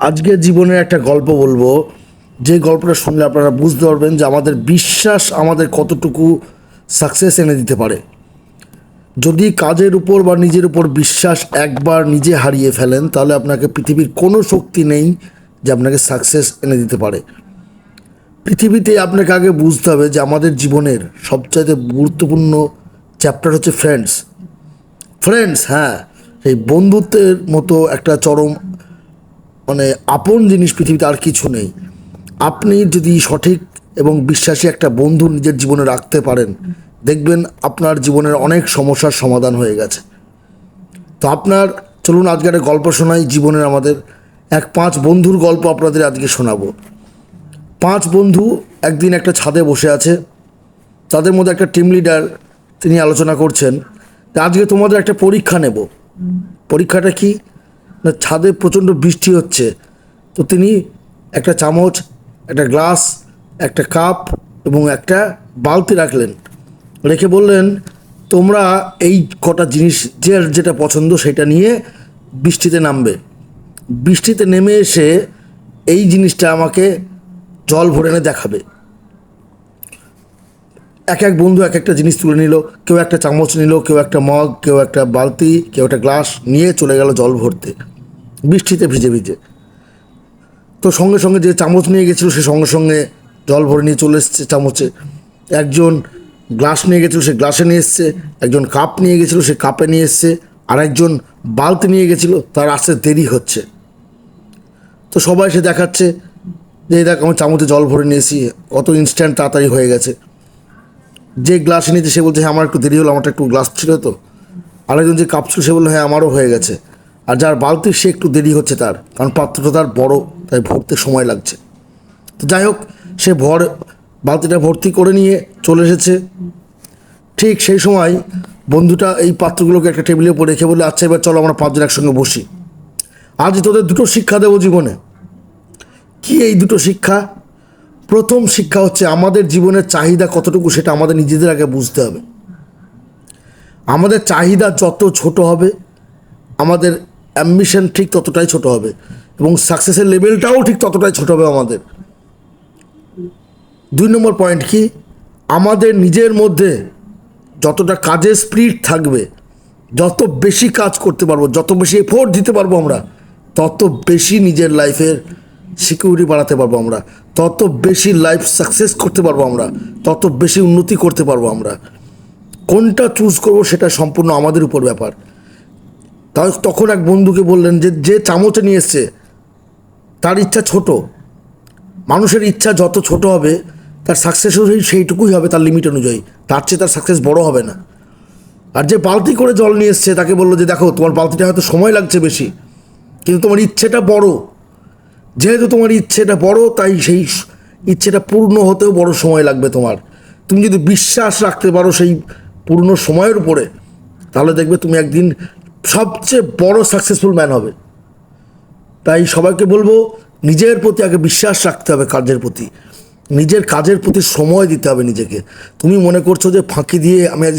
আজকে জীবনের একটা গল্প বলব। যে গল্পটা শুনলে আপনারা বুঝতে পারবেন যে আমাদের বিশ্বাস আমাদের কতটুকু সাকসেস এনে দিতে পারে। যদি কাজের উপর বা নিজের উপর বিশ্বাস একবার নিজে হারিয়ে ফেলেন, তাহলে আপনাকে পৃথিবীর কোনো শক্তি নেই যে আপনাকে সাকসেস এনে দিতে পারে। পৃথিবীতে আপনাকে আগে বুঝতে হবে যে আমাদের জীবনের সবচাইতে গুরুত্বপূর্ণ চ্যাপ্টার হচ্ছে ফ্রেন্ডস ফ্রেন্ডস হ্যাঁ সেই বন্ধুত্বের মতো একটা চরম মানে আপন জিনিস পৃথিবীতে আর কিছু নেই। আপনি যদি সঠিক এবং বিশ্বাসী একটা বন্ধু নিজের জীবনে রাখতে পারেন, দেখবেন আপনার জীবনের অনেক সমস্যার সমাধান হয়ে গেছে। তো আপনার, চলুন আজকে একটা গল্প শোনাই জীবনের আমাদের। এক পাঁচ বন্ধুর গল্প আপনাদের আজকে শোনাবো। পাঁচ বন্ধু একদিন একটা ছাদে বসে আছে। তাদের মধ্যে একটা টিম লিডার তিনি আলোচনা করছেন। আজকে তোমাদের একটা পরীক্ষা নেব। পরীক্ষাটা কি? না, ছাদে প্রচণ্ড বৃষ্টি হচ্ছে। তো তিনি একটা চামচ, একটা গ্লাস, একটা কাপ এবং একটা বালতি রাখলেন। রেখে বললেন, তোমরা এই কটা জিনিস, যে যেটা পছন্দ সেটা নিয়ে বৃষ্টিতে নামবে। বৃষ্টিতে নেমে এসে এই জিনিসটা আমাকে জল ভরে এনে দেখাবে। এক এক বন্ধু এক একটা জিনিস তুলে নিল। কেউ একটা চামচ নিল, কেউ একটা মগ, কেউ একটা বালতি, কেউ একটা গ্লাস নিয়ে চলে গেল জল ভরতে। বৃষ্টিতে ভিজে ভিজে। তো সঙ্গে সঙ্গে যে চামচ নিয়ে গেছিল, সে সঙ্গে সঙ্গে জল ভরে নিয়ে চলে এসছে চামচে। একজন গ্লাস নিয়ে গেছিল, সে গ্লাসে নিয়ে এসছে। একজন কাপ নিয়ে গেছিল, সে কাপে নিয়ে এসছে। আর একজন বালতি নিয়ে গেছিল, তার আসতে দেরি হচ্ছে। তো সবাই সে দেখাচ্ছে যে দেখ, আমি চামচে জল ভরে নিয়েছি। কত ইনস্ট্যান্ট তাড়াতাড়ি হয়ে গেছে। যে গ্লাস নিয়েছে সে বলছে হ্যাঁ আমার একটু দেরি হলো, আমারটা একটু গ্লাস ছিল তো। আরেকজন যে কাপ ছিল সে বলল হ্যাঁ আমারও হয়ে গেছে। আর যার বালতি, সে একটু দেরি হচ্ছে তার, কারণ পাত্রটা তার বড়, তাই ভরতে সময় লাগছে। তো যাই হোক, সে ভর, বালতিটা ভর্তি করে নিয়ে চলে এসেছে। ঠিক সেই সময় বন্ধুটা এই পাত্রগুলোকে একটা টেবিলের উপর রেখে বলে আচ্ছা এবার চলো আমরা পাঁচজন একসঙ্গে বসি। আজ তোদের দুটো শিক্ষা দেবো জীবনে। কি এই দুটো শিক্ষা? প্রথম শিক্ষা হচ্ছে আমাদের জীবনের চাহিদা কতটুকু সেটা আমাদের নিজেদের আগে বুঝতে হবে। আমাদের চাহিদা যত ছোট হবে, আমাদের অ্যাম্বিশন ঠিক ততটাই ছোট হবে এবং সাকসেসের লেভেলটাও ঠিক ততটাই ছোট হবে আমাদের। দুই নম্বর পয়েন্ট কি? আমাদের নিজের মধ্যে যতটা কাজের স্পিড থাকবে, যত বেশি কাজ করতে পারব, যত বেশি এফোর্ট দিতে পারব আমরা, তত বেশি নিজের লাইফের সিকিউরিটি বাড়াতে পারব আমরা। তত বেশি লাইফ সাকসেস করতে পারব আমরা। তত বেশি উন্নতি করতে পারব আমরা। কোনটা চুজ করব সেটা সম্পূর্ণ আমাদের উপর ব্যাপার। তাই তখন এক বন্ধুকে বললেন যে যে চামচে নিয়ে এসছে, তার ইচ্ছা ছোট। মানুষের ইচ্ছা যত ছোট হবে, তার সাকসেস অনুযায়ী সেইটুকুই হবে তার লিমিট অনুযায়ী। তার চেয়ে তার সাকসেস বড় হবে না। আর যে বালতি করে জল নিয়ে এসছে, তাকে বলল যে, দেখো, তোমার বালতিটা হয়তো সময় লাগছে বেশি, কিন্তু তোমার ইচ্ছেটা বড়। যেহেতু তোমার ইচ্ছেটা বড়, তাই সেই ইচ্ছেটা পূর্ণ হতেও বড় সময় লাগবে তোমার। তুমি যদি বিশ্বাস রাখতে পারো সেই পূর্ণ সময়ের উপরে, তাহলে দেখবে তুমি একদিন সবচেয়ে বড় সাকসেসফুল ম্যান হবে। তাই সবাইকে বলব, নিজের প্রতি আগে বিশ্বাস রাখতে হবে কাজের প্রতি। নিজের কাজের প্রতি সময় দিতে হবে নিজেকে। তুমি মনে করছ যে ফাঁকি দিয়ে আমি আজ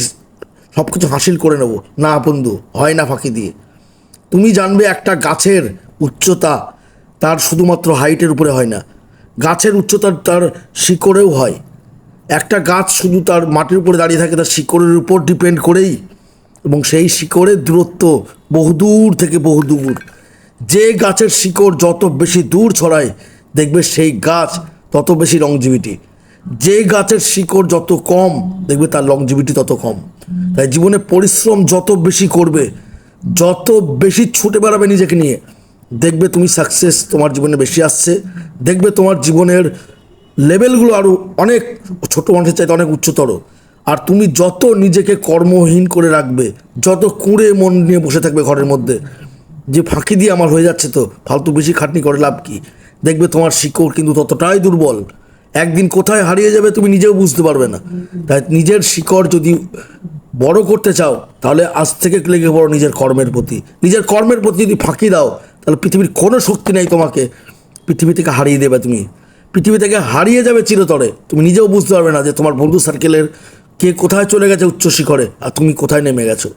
সব কিছু হাসিল করে নেব। না বন্ধু, হয় না ফাঁকি দিয়ে। তুমি জানবে একটা গাছের উচ্চতা তার শুধুমাত্র হাইটের উপরে হয় না, গাছের উচ্চতার তার শিকড়েও হয়। একটা গাছ শুধু তার মাটির উপরে দাঁড়িয়ে থাকে, তার শিকড়ের উপর ডিপেন্ড করেই, এবং সেই শিকড়ের দূরত্ব বহুদূর থেকে বহুদূর যে গাছের শিকড় যত বেশি দূর ছড়ায়, দেখবে সেই গাছ তত বেশি লংজিভিটি যে গাছের শিকড় যত কম, দেখবে তার লংজিভিটি তত কম। তাই জীবনে পরিশ্রম যত বেশি করবে, যত বেশি ছুটে বেড়াবে নিজেকে নিয়ে দেখবে তুমি সাকসেস তোমার জীবনে বেশি আসছে, দেখবে তোমার জীবনের লেভেলগুলো আরও অনেক ছোট মানুষের চাইতে অনেক উচ্চতর। আর তুমি যত নিজেকে কর্মহীন করে রাখবে, যত কুঁড়ে মন নিয়ে বসে থাকবে ঘরের মধ্যে, যে ফাঁকি দিয়ে আমার হয়ে যাচ্ছে তো, ফালতু বেশি খাটনি করে লাভ কি? দেখবে তোমার শিকড় কিন্তু ততটাই দুর্বল। একদিন কোথায় হারিয়ে যাবে তুমি নিজেও বুঝতে পারবে না। তাই নিজের শিকড় যদি বড় করতে চাও, তাহলে আজ থেকে লেগে পড়ো নিজের কর্মের প্রতি। নিজের কর্মের প্রতি যদি ফাঁকি দাও তাহলে পৃথিবীর কোনো শক্তি নেই তোমাকে। পৃথিবী থেকে হারিয়ে দেবে তুমি। পৃথিবী থেকে হারিয়ে যাবে চিরতরে। তুমি নিজেও বুঝতে পারবে না যে তোমার বন্ধু সার্কেলের কে কোথায় চলে গেছে উচ্চ শিখরে আর তুমি কোথায় নেমে গেছো।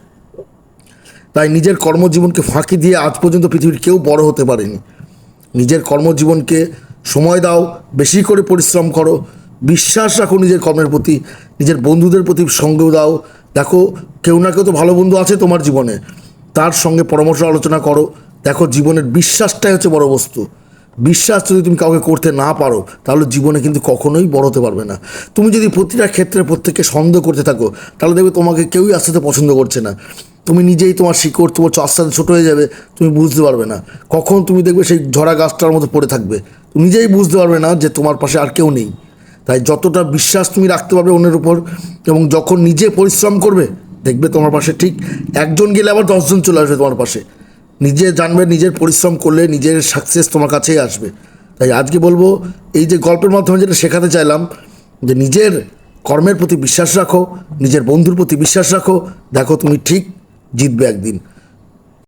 তাই নিজের কর্মজীবনকে ফাঁকি দিয়ে আজ পর্যন্ত পৃথিবীর কেউ বড় হতে পারেনি। নিজের কর্মজীবনকে সময় দাও, বেশি করে পরিশ্রম করো, বিশ্বাস রাখো নিজের কর্মের প্রতি, নিজের বন্ধুদের প্রতি সঙ্গ দাও। দেখো, কেউ না কেউ তো ভালো বন্ধু আছে তোমার জীবনে। তার সঙ্গে পরামর্শ আলোচনা করো। দেখো, জীবনের বিশ্বাসটাই হচ্ছে বড় বস্তু। বিশ্বাস যদি তুমি কাউকে করতে না পারো, তাহলে জীবনে কিন্তু কখনোই বড় হতে পারবে না। তুমি যদি প্রতিটা ক্ষেত্রে প্রত্যেককে সন্দেহ করতে থাকো, তাহলে দেখবে তোমাকে কেউই আস্তে আস্তে পছন্দ করছে না। তুমি নিজেই তোমার শিকড়, তোমার আস্তে আস্তে ছোটো হয়ে যাবে, তুমি বুঝতে পারবে না। কখন তুমি দেখবে সেই ঝরা গাছটার মতো পড়ে থাকবে। তুমি নিজেই বুঝতে পারবে না যে তোমার পাশে আর কেউ নেই। তাই যতটা বিশ্বাস তুমি রাখতে পারবে অন্যের উপর, এবং যখন নিজে পরিশ্রম করবে দেখবে তোমার পাশে ঠিক একজন গেলে আবার দশজন চলে আসবে তোমার পাশে। নিজে জানবে, নিজের পরিশ্রম করলে নিজের সাকসেস তোমার কাছেই আসবে। তাই আজকে বলব, এই যে গল্পের মাধ্যমে যেটা শেখাতে চাইলাম, যে নিজের কর্মের প্রতি বিশ্বাস রাখো, নিজের বন্ধুর প্রতি বিশ্বাস রাখো, দেখো তুমি ঠিক জিতবে একদিন।